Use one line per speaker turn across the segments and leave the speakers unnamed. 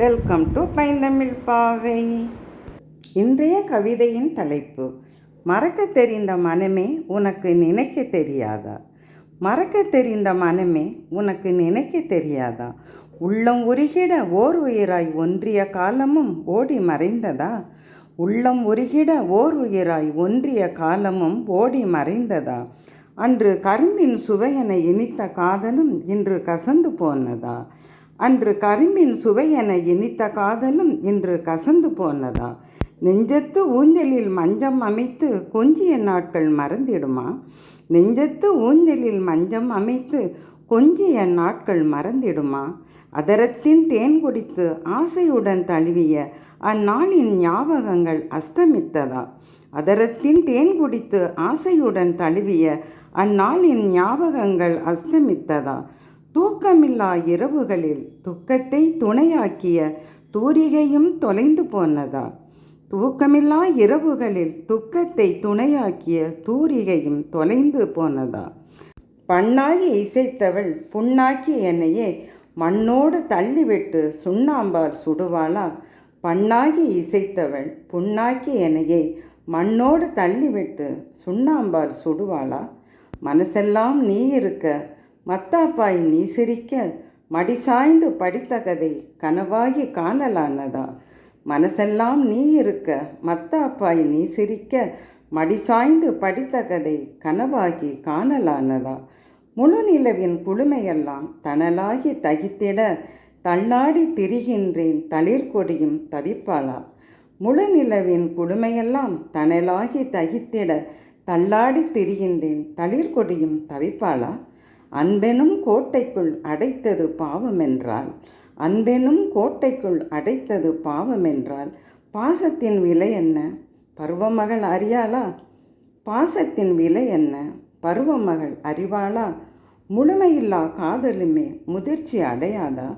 Welcome to பைந்தமிழ் பாவை. இன்றைய கவிதையின் தலைப்பு மறக்க தெரிந்த மனமே உனக்கு நினைக்க தெரியாதா? மறக்க தெரிந்த மனமே உனக்கு நினைக்க தெரியாதா? உள்ளம் உருகிட ஓர் உயிராய் ஒன்றிய காலமும் ஓடி மறைந்ததா? உள்ளம் உருகிட ஓர் உயிராய் ஒன்றிய காலமும் ஓடி மறைந்ததா? அன்று கரும்பின் சுவையென இனித்த காதலும் இன்று கசந்து போனதா? அன்று கரும்பின் சுவையென இனித்த காதலும் இன்று கசந்து போனதா? நெஞ்சத்து ஊஞ்சலில் மஞ்சம் அமைத்து கொஞ்சிய நாட்கள் மறந்திடுமா? நெஞ்சத்து ஊஞ்சலில் மஞ்சம் அமைத்து கொஞ்சிய நாட்கள் மறந்திடுமா? அதரத்தின் தேன் குடித்து ஆசையுடன் தழுவிய அந்நாளின் ஞாபகங்கள் அஸ்தமித்ததா? அதரத்தின் தேன் குடித்து ஆசையுடன் தழுவிய அந்நாளின் ஞாபகங்கள் அஸ்தமித்ததா? தூக்கமில்லா இரவுகளில் துக்கத்தை துணையாக்கிய தூரிகையும் தொலைந்து போனதா? தூக்கமில்லா இரவுகளில் துக்கத்தை துணையாக்கிய தூரிகையும் தொலைந்து போனதா? பண்ணாகி இசைத்தவள் புண்ணாக்கி என்னையே மண்ணோடு தள்ளிவிட்டு சுண்ணாம்பார் சுடுவாளா? பண்ணாகி இசைத்தவள் புண்ணாக்கி என்னையே மண்ணோடு தள்ளிவிட்டு சுண்ணாம்பார் சுடுவாளா? மனசெல்லாம் நீ இருக்க மத்தாப்பாய் நீ சிரிக்க மடி சாய்ந்து படித்த கதை கனவாகி காணலானதா? மனசெல்லாம் நீ இருக்க மத்தாப்பாய் நீ சிரிக்க மடி சாய்ந்து படித்த கதை கனவாகி காணலானதா? முழு நிலவின் குளுமையெல்லாம் தணலாகி தகித்திட தள்ளாடி திரிகின்றேன் தளிர்கொடியும் தவிப்பாளா? முழு நிலவின் குளுமையெல்லாம் தணலாகி தகித்திட தள்ளாடி திரிகின்றேன் தளிர்கொடியும் தவிப்பாளா? அன்பெனும் கோட்டைக்குள் அடைத்தது பாவமென்றால் அன்பெனும் கோட்டைக்குள் அடைத்தது பாவமென்றால் பாசத்தின் விலை என்ன? பருவமகள் அறியாளா? பாசத்தின் விலை என்ன? பருவமகள் அறிவாளா? முழுமையில்லா காதலுமே முதிர்ச்சி அடையாதா?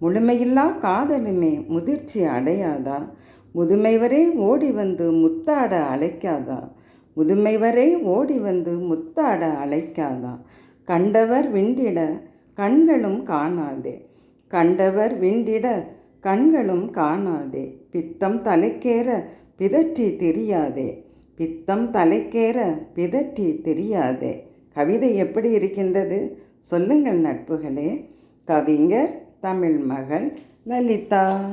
முழுமையில்லா காதலுமே முதிர்ச்சி அடையாதா? முதுமை வரை ஓடி வந்து முத்தாட அழைக்காதா? முதுமை வரை ஓடி வந்து முத்தாட அழைக்காதா? கண்டவர் விண்டிட கண்களும் காணாதே. கண்டவர் விண்டிட கண்களும் காணாதே. பித்தம் தலைக்கேற பிதற்றி தெரியாதே. பித்தம் தலைக்கேற பிதற்றி தெரியாதே. கவிதை எப்படி இருக்கின்றது? சொல்லுங்கள் நட்புகளே. கவிஞர் தமிழ் மகள் லலிதா.